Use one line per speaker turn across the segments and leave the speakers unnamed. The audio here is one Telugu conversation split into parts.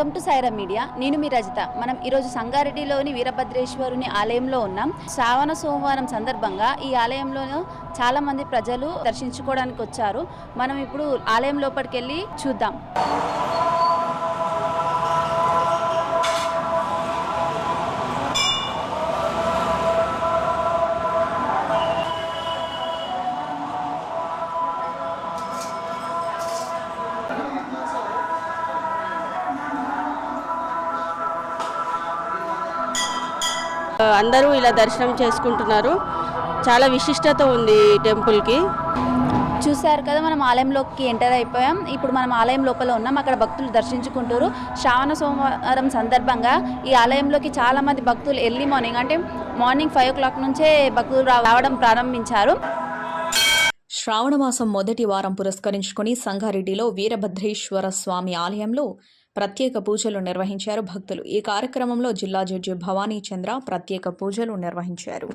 Welcome to Sye Raa media. నేను మీ రజిత. మనం ఈరోజు సంగారెడ్డిలోని వీరభద్రేశ్వరుని ఆలయంలో ఉన్నాం. శ్రావణ సోమవారం సందర్భంగా ఈ ఆలయంలో చాలా మంది ప్రజలు దర్శించుకోవడానికి వచ్చారు. మనం ఇప్పుడు ఆలయం లోపలికి వెళ్ళి చూద్దాం.
అందరూ ఇలా దర్శనం చేసుకుంటున్నారు. చాలా విశిష్టత ఉంది ఈ టెంపుల్కి.
చూశారు కదా మనం ఆలయంలోకి ఎంటర్ అయిపోయాం. ఇప్పుడు మనం ఆలయం లోపల ఉన్నాం. అక్కడ భక్తులు దర్శించుకుంటారు శ్రావణ సోమవారం సందర్భంగా ఈ ఆలయంలోకి చాలా మంది భక్తులు ఎర్లీ మార్నింగ్ అంటే మార్నింగ్ ఫైవ్ ఓ క్లాక్ నుంచే భక్తులు రావడం ప్రారంభించారు.
శ్రావణమాసం మొదటి వారం పురస్కరించుకుని సంగారెడ్డిలో వీరభద్రేశ్వర స్వామి ఆలయంలో ప్రత్యేక పూజలు నిర్వహించారు భక్తులు. ఈ కార్యక్రమంలో జిల్లా జడ్జి భవానీ చంద్ర ప్రత్యేక పూజలు నిర్వహించారు.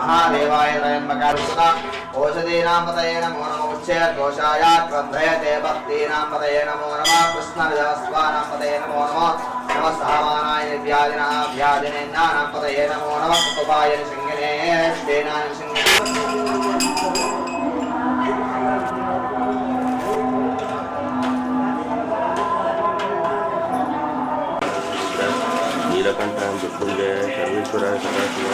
మహాదేవాయ नमोऽस्तवारे अस्मन्नेतं नमः शम्भवे च नमस्ते अस्तु भगवन् विश्वेश्वराय महादेवाय त्रयम्बकारुष्ण ओषधीनां पतये नमो नमो उच्चैर्घोषाय क्रन्धयते भक्तीनां पतये नमो नमः कृष्णविजवस्वानां पतये नमो नमः नमः सहमानाय व्याधिनः व्याधिनेन्नानां पतये नमो नमः कुतुपाय निसिंहिने स्तेनाय निसिंहिने
నీలకంఠ మృత్యుంజయ సర్వేశ్వర సదాశివ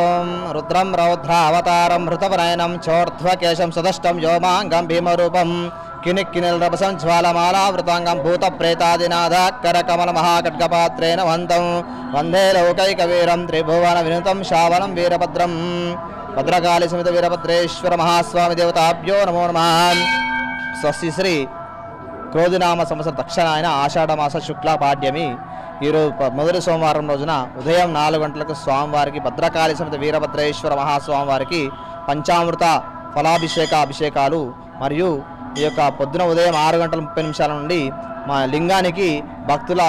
ఓం రుద్రం రౌద్ర అవతారం హృతవనయనం చోర్ధ్వకేశం సుదష్టం వ్యోమాంగం భీమరూపం కినిక్కినిల్రభసం జ్వాలమాలావృతాంగం భూత ప్రేతాదినాథ కరకమల మహాఖడ్గపాత్రేణ వంతం. వందే లౌకైకవీరం త్రిభువన వినుతం శావనం వీరభద్రం. భద్రకాళి సమిత వీరభద్రేశ్వర మహాస్వామి దేవతాభ్యో నమో నమ. స్వస్తి శ్రీ క్రోధినామ సంవత్సర దక్షిణాయన ఆషాఢమాస శుక్ల పాడ్యమి. ఈరోజు మొదటి సోమవారం రోజున ఉదయం నాలుగు గంటలకు స్వామివారికి భద్రకాళి సమేత వీరభద్రేశ్వర మహాస్వామివారికి పంచామృత ఫలాభిషేక అభిషేకాలు మరియు ఈ యొక్క పొద్దున ఉదయం ఆరు గంటల ముప్పై నిమిషాల నుండి మా లింగానికి భక్తుల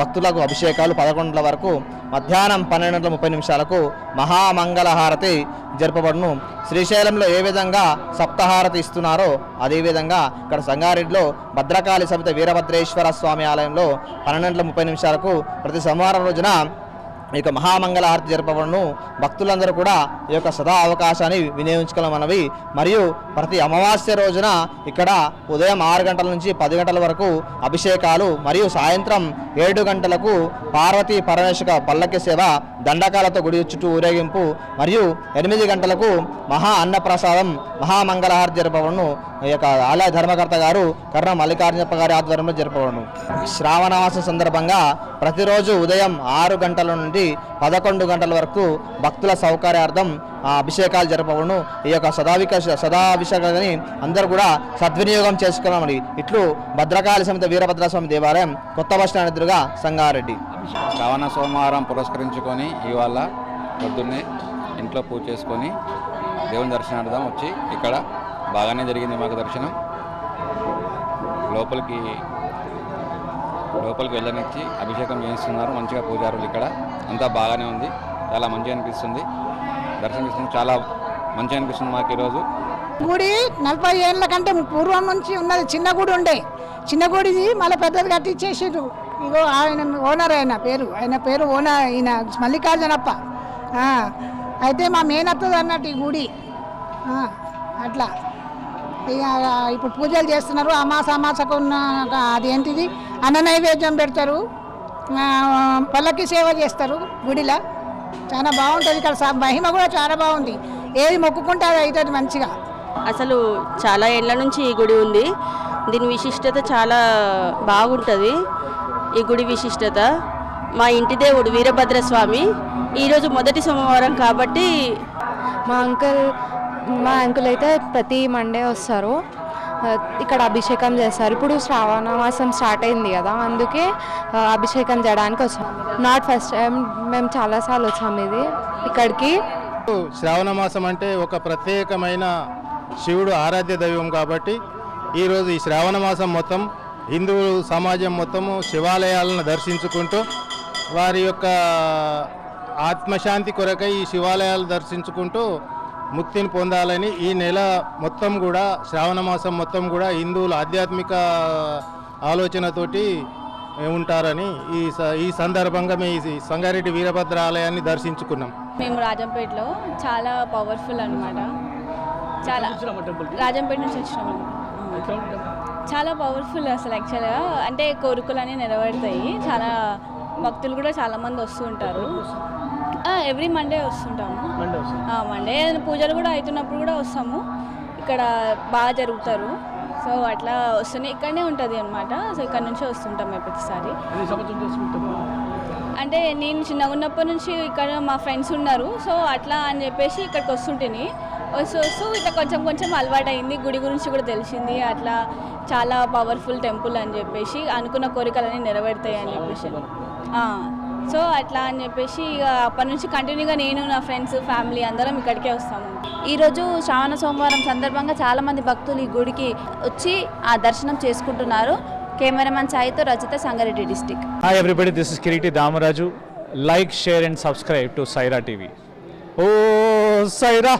భక్తులకు అభిషేకాలు పదకొండుల వరకు మధ్యాహ్నం పన్నెండు గంటల ముప్పై నిమిషాలకు మహామంగళహారతి జరపబడును. శ్రీశైలంలో ఏ విధంగా సప్తహారతి ఇస్తున్నారో అదేవిధంగా ఇక్కడ సంగారెడ్డిలో భద్రకాళి సమిత వీరభద్రేశ్వర స్వామి ఆలయంలో పన్నెండు గంటల ముప్పై నిమిషాలకు ప్రతి సోమవారం రోజున ఈ యొక్క మహామంగళారతి జరపబడును. భక్తులందరూ కూడా ఈ యొక్క సదా అవకాశాన్ని వినియోగించుకోవాలన్నవి. మరియు ప్రతి అమావాస్య రోజున ఇక్కడ ఉదయం ఆరు గంటల నుంచి పది గంటల వరకు అభిషేకాలు మరియు సాయంత్రం ఏడు గంటలకు పార్వతీ పరమేశ్వర పల్లకి సేవ దండకాలతో గుడి చుట్టూ ఊరేగింపు మరియు ఎనిమిది గంటలకు మహా అన్నప్రసాదం మహామంగళహారతి జరపబడును. ఈ యొక్క ఆలయ ధర్మకర్త గారు కర్ణ మల్లికార్జునప్ప గారి ఆధ్వర్యంలో జరపబడును. శ్రావణమాసం సందర్భంగా ప్రతిరోజు ఉదయం ఆరు గంటల నుండి పదకొండు గంటల వరకు భక్తుల సౌకర్యార్థం ఆ, అభిషేకాలు జరపబడును. ఈ యొక్క సదావిక సదాభిషేకాన్ని అందరూ కూడా సద్వినియోగం చేసుకున్నామని. ఇట్లు భద్రకాళి సమిత వీరభద్రస్వామి దేవాలయం కొత్త బస్ స్టాండ్ ఎదురుగా సంగారెడ్డి.
శ్రవణ సోమవారం పురస్కరించుకొని ఇవాళ పొద్దున్నే ఇంట్లో పూజ చేసుకొని దేవుని దర్శనార్థం వచ్చి ఇక్కడ బాగానే జరిగింది మాకు దర్శనం. లోపలికి లోపలికి వెళ్ళనిచ్చి అభిషేకం చేయిస్తున్నారు. మంచిగా పూజారులు ఇక్కడ. అంతా బాగానే ఉంది. చాలా మంచిగా అనిపిస్తుంది. దర్శనం ఇస్తుంది చాలా మంచిగా అనిపిస్తుంది మాకు ఈరోజు.
గుడి నలభై ఏళ్ళ కంటే పూర్వం నుంచి ఉన్నది. చిన్న గుడి ఉండే. చిన్న గుడిది మళ్ళీ పెద్దది కట్టించేసిండ్రు ఇగో ఆయన ఓనర్ ఆయన పేరు. ఆయన పేరు ఓనర్ ఈయన మల్లికార్జునప్ప. అయితే మా మేనత్తది అన్నట్టు ఈ గుడి. అట్లా. ఇక ఇప్పుడు పూజలు చేస్తున్నారు. అమాస అమాసకు ఉన్న అదేంటిది అన్న నైవేద్యం పెడతారు. పల్లకి సేవ చేస్తారు గుడిలో. చాలా బాగుంటుంది ఇక్కడ స- మహిమ కూడా చాలా బాగుంది. ఏది మొక్కుకుంటే అది అవుతుంది మంచిగా.
అసలు చాలా ఏళ్ళ నుంచి ఈ గుడి ఉంది. దీని విశిష్టత చాలా బాగుంటుంది. ఈ గుడి విశిష్టత. మా ఇంటి దేవుడు వీరభద్రస్వామి ఈరోజు మొదటి సోమవారం కాబట్టి
మా అంకుల్ మా అంకుల్ అయితే ప్రతి మండే వస్తారు. ఇక్కడ అభిషేకం చేస్తారు ఇప్పుడు శ్రావణ మాసం స్టార్ట్ అయింది కదా అందుకే అభిషేకం చేయడానికి వచ్చాం. నాట్ ఫస్ట్ టైం మేము చాలాసార్లు వచ్చాము ఇది. ఇక్కడికి.
శ్రావణ మాసం అంటే ఒక ప్రత్యేకమైన శివుడు ఆరాధ్య దైవం కాబట్టి ఈరోజు ఈ శ్రావణ మాసం మొత్తం హిందూ సమాజం మొత్తము శివాలయాలను దర్శించుకుంటూ వారి యొక్క ఆత్మశాంతి కొరకై ఈ శివాలయాలు దర్శించుకుంటూ ముక్తిని పొందాలని ఈ నెల మొత్తం కూడా శ్రావణ మాసం మొత్తం కూడా హిందువుల ఆధ్యాత్మిక ఆలోచనతోటి ఉంటారని ఈ స- ఈ సందర్భంగా మీ ఈ సంగారెడ్డి వీరభద్ర ఆలయాన్ని దర్శించుకున్నాం.
మేము రాజంపేటలో చాలా పవర్ఫుల్ అనమాట చాలా రాజంపేట నుంచి వచ్చినాము చాలా పవర్ఫుల్ అసలు యాక్చువల్గా అంటే కోరికలన్నీ నెరవేరుతాయి. చాలా భక్తులు కూడా చాలా మంది వస్తూ ఉంటారు. Every Monday వస్తుంటాము. మండే పూజలు కూడా అవుతున్నప్పుడు కూడా వస్తాము. ఇక్కడ బాగా జరుగుతారు. సో అట్లా వస్తున్నాయి ఇక్కడనే ఉంటుంది అనమాట సో ఇక్కడ నుంచే వస్తుంటాం మేము ప్రతిసారి. అంటే నేను చిన్నగా ఉన్నప్పటి నుంచి ఇక్కడ మా ఫ్రెండ్స్ ఉన్నారు. సో అట్లా అని చెప్పేసి ఇక్కడికి వస్తుంటేని సో సో ఇట్లా కొంచెం కొంచెం అలవాటు అయింది గుడి గురించి కూడా తెలిసింది. అట్లా చాలా పవర్ఫుల్ టెంపుల్ అని చెప్పేసి అనుకున్న కోరికలన్నీ నెరవేరుతాయి అని చెప్పేసి సో అట్లా అని చెప్పేసి ఇక అప్పటి నుంచి కంటిన్యూగా నేను నా ఫ్రెండ్స్ ఫ్యామిలీ అందరం ఇక్కడికే వస్తాము.
ఈరోజు శ్రావణ సోమవారం సందర్భంగా చాలామంది భక్తులు ఈ గుడికి వచ్చి ఆ దర్శనం చేసుకుంటున్నారు. Cameraman సాయితో Rachita Sangareddy district.
Hi everybody this is Kiriti Damaraju like share and subscribe to Saira TV oh Saira